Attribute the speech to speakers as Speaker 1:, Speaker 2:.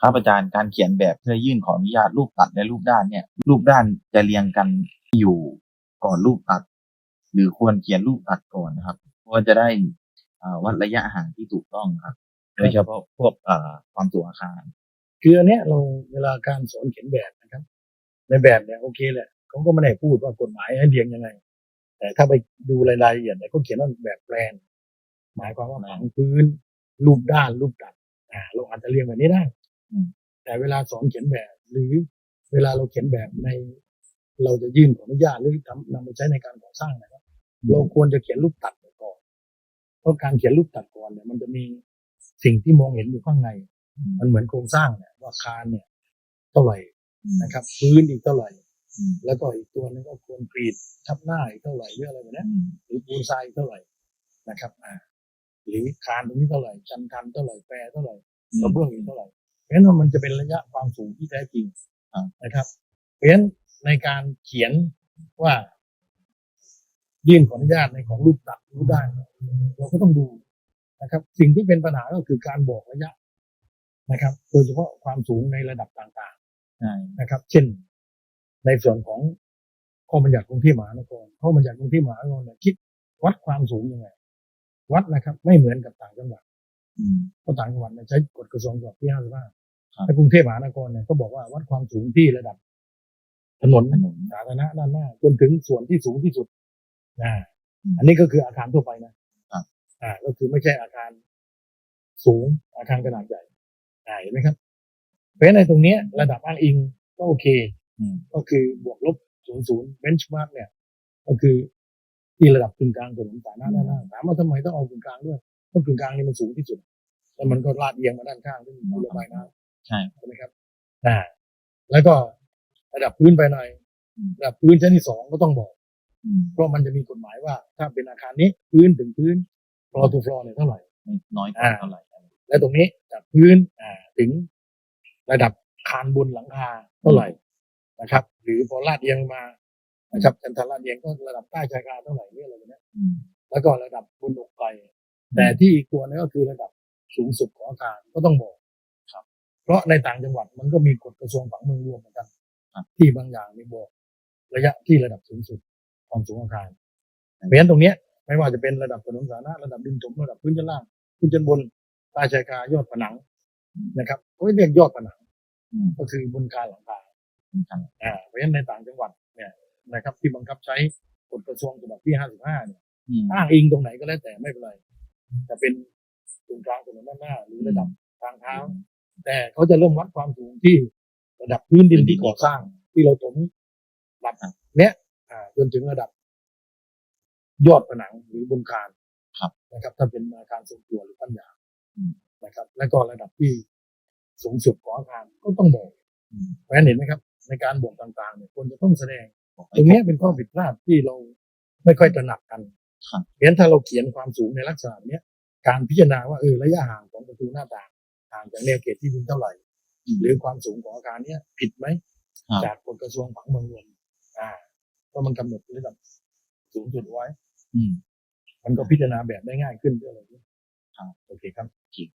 Speaker 1: ครับอาจารย์การเขียนแบบเพื่อยื่นขออนุญาตรูปตัดและรูปด้านเนี่ย รูปด้านจะเรียงกันอยู่ก่อนรูปตัด หรือควรเขียนรูปตัดก่อนนะครับเพราะว่าจะได้อ่าวัดระยะห่างที่ถูกต้องครับ โดยเฉพาะพวกอ่าความสูงอาคาร
Speaker 2: คืออันเนี้ยเราเวลาการสอนเขียนแบบนะครับ ในแบบเนี่ยโอเคแหละเขาก็ไม่ได้พูดว่ากฎหมายให้เรียงยังไง แต่ถ้าไปดูรายละเอียดเนี่ยเขาเขียนว่าแบบแปลนหมายความว่าผังพื้น รูปด้านรูปตัดอ่าเราอาจจะเรียงแบบนี้ได้
Speaker 1: อืม
Speaker 2: แต่เวลาสอนเขียนแบบ หรือเวลาเราเขียนแบบใน เราจะยื่นขออนุญาตหรือทำนำไปใช้ในการก่อสร้างนะครับ เราควรจะเขียนรูปตัดก่อน เพราะการเขียนรูปตัดก่อนเนี่ย มันจะมีสิ่งที่มองเห็นอยู่ข้างใน มันเหมือนโครงสร้างเนี่ยว่าอาคารเนี่ย เท่าไหร่นะครับ พื้นอีกเท่าไหร่
Speaker 1: อืม
Speaker 2: แล้วก็อีกตัวนึงก็ควรกรีดทับหน้าอีกเท่าไหร่หรืออะไรแบบเนี้ย
Speaker 1: อืม
Speaker 2: หรือปูนทรายอีกเท่าไหร่นะครับ อ่า หรือคานตรงนี้เท่าไหร่ชันคันเท่าไหร่แปรเท่าไหร่กระเบื้องอีกเท่าไหร่ เพราะฉะนั้นมันจะเป็นระยะความสูงที่แท้จริง
Speaker 1: อ่า
Speaker 2: นะครับ เพราะฉะนั้นในการเขียนว่ายื่นขออนุญาตในของรูปตัดรูปด้านเราก็ต้องดูนะครับ สิ่งที่เป็นปัญหาก็คือการบอกระยะนะครับ โดยเฉพาะความสูงในระดับต่าง
Speaker 1: ใช่
Speaker 2: ๆนะครับ เช่นในส่วนของข้อบัญญัติกรุงเทพมหานครข้อบัญญัติกรุงเทพมหานครเนี่ยคิดวัดความสูงยังไง วัดนะครับ ไม่เหมือนกับต่างจังหวัด
Speaker 1: อืม
Speaker 2: เพราะต่างจังหวัดเนี่ยใช้กฎกระทรวงฉบับที่ห้าสิบห้า
Speaker 1: ครับ
Speaker 2: แต่กรุงเทพมหานครเนี่ยเขาบอกว่าวัดความสูงที่ระดับถนน
Speaker 1: ถนน
Speaker 2: สาธารณะด้านหน้า จนถึงส่วนที่สูงที่สุดอ่า
Speaker 1: อืม
Speaker 2: อันนี้ก็คืออาคารทั่วไปนะครับอ่า ก็คือไม่ใช่อาคารสูงอาคารขนาดใหญ่อ่าเห็นไหมครับ เพราะฉะนั้นในตรงเนี้ยระดับอ้างอิงก็โอเค
Speaker 1: อืม
Speaker 2: ก็คือบวกลบศูนย์ศูนย์เบนช์มาร์กเนี่ย ก็คือที่ระดับกึ่งกลางถนนสาธารณะด้านหน้าถามว่าทำไมต้องเอากึ่งกลางด้วยเพราะกึ่งกลางนี่มันสูงที่สุด แล้วมันก็ลาดเอียงมาด้านข้างซึ่งมีระบายน้ำ
Speaker 1: ใช่
Speaker 2: ใช่ไหมครับอ่าแล้วก็ระดับพื้นภายใน
Speaker 1: อืม
Speaker 2: ระดับพื้นชั้นที่สองก็ต้องบอก
Speaker 1: อืม
Speaker 2: เพราะมันจะมีกฎหมายว่า ถ้าเป็นอาคารนี้พื้นถึงพื้น floor to floor เนี่ยเท่าไหร่
Speaker 1: ไม่น้อยกว่า
Speaker 2: อ่า
Speaker 1: เท่าไหร่
Speaker 2: และตรงนี้จากพื้นอ่าถึงระดับคานบนหลังคาเท่าไหร่นะครับ หรือพอลาดเอียงมานะครับจันทราลาดเอียงก็ระดับใต้ชายคาเท่าไหร่เนี่ยอะไรแบบเนี้ย
Speaker 1: อืม
Speaker 2: แล้วก็ระดับบนอกไกลแต่ที่อีกตัวนึงก็คือระดับสูงสุดของอาคารก็ต้องบอก
Speaker 1: ครับ
Speaker 2: เพราะในต่างจังหวัดมันก็มีกฎกระทรวงผังเมืองรวมเหมือนกัน
Speaker 1: ครับ
Speaker 2: ที่บางอย่างมีบอกระยะที่ระดับสูงสุดความสูงอาคารเพราะฉะนั้นตรงเนี้ยไม่ว่าจะเป็นระดับถนนสาธารณะระดับดินถมระดับพื้นชั้นล่างพื้นชั้นบนใต้ชายคายอดผนังนะครับก็เรียกยอดผนัง
Speaker 1: อืม
Speaker 2: ก็คือบนคานหลังคา
Speaker 1: สำคัญ
Speaker 2: อ่าเพราะฉะนั้นในต่างจังหวัดเนี่ยนะครับ ที่บังคับใช้กฎกระทรวงฉบับที่55เนี่ย
Speaker 1: อืม
Speaker 2: อ้างอิงตรงไหนก็แล้วแต่ไม่เป็นไรจะเป็นตรงกลางถนนด้านหน้า หรือระดับทางเท้า แต่เขาจะเริ่มวัดความสูงที่ระดับพื้นดินที่ก่อสร้าง ที่เราถมหลับเนี้ยอ่าจนถึงระดับ ยอดผนังหรือบนคาน
Speaker 1: ครับ
Speaker 2: นะครับ ถ้าเป็นอาคารทรงตัวหรือปัญญา
Speaker 1: อืม
Speaker 2: นะครับ และก็ระดับที่สูงสุดของอาคารก็ต้องบอก
Speaker 1: อืม
Speaker 2: เพราะฉะนั้นเห็นไหมครับ ในการบอกต่างๆเนี่ยควรจะต้องแสดง
Speaker 1: บอก
Speaker 2: ตรงเนี้ยเป็นข้อผิดพลาดที่เราไม่ค่อยตระหนักกัน
Speaker 1: ครับ
Speaker 2: เพราะฉะนั้นถ้าเราเขียนความสูงในลักษณะเนี้ยการพิจารณาว่าเออระยะห่างของประตูหน้าต่าง ห่างจากแนวเขตที่ดินเท่าไหร่ หรือความสูงของอาคารเนี้ยผิดไหม
Speaker 1: ครับ
Speaker 2: จากกฎกระทรวงผังเมืองรวมอ่าเพราะมันกำหนดระดับสูงสุดไว้
Speaker 1: อืม
Speaker 2: มันก็พิจารณาแบบได้ง่ายขึ้นด้วยอะไรอย่างเงี้ย
Speaker 1: ครับ
Speaker 2: โอเคครับ
Speaker 1: ขีด